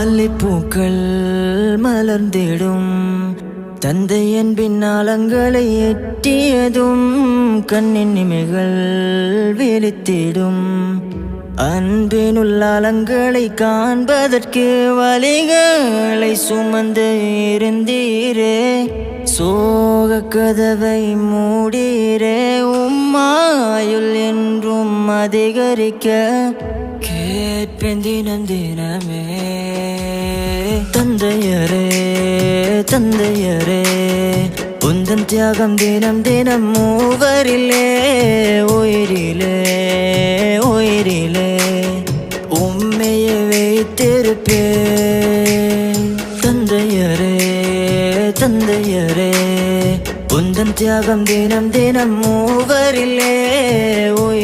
மல்லிப்பூக்கள் மலர்ந்திடும். தந்தை என்பின் அலங்களை எட்டியதும் கண்ணின் நிமிகள் விழித்திடும். அன்பினுள்ளாலங்களை காண்பதற்கு வழிகளை சுமந்து இருந்தீரே. சோக கதவை மூடீரே உம்மாயுள் என்றும் அதிகரிக்க. கேட்பேன் தினம் தினமே தந்தையரே தந்தையரே உந்தன் தியாகம் தினம் தினம் மூவரிலே உயிரிலே உயிரிலே உண்மையை வைத்திருப்பே தந்தையரே தந்தையரே உந்தன் தியாகம் தினம் தினம் மூவரிலே உயிர்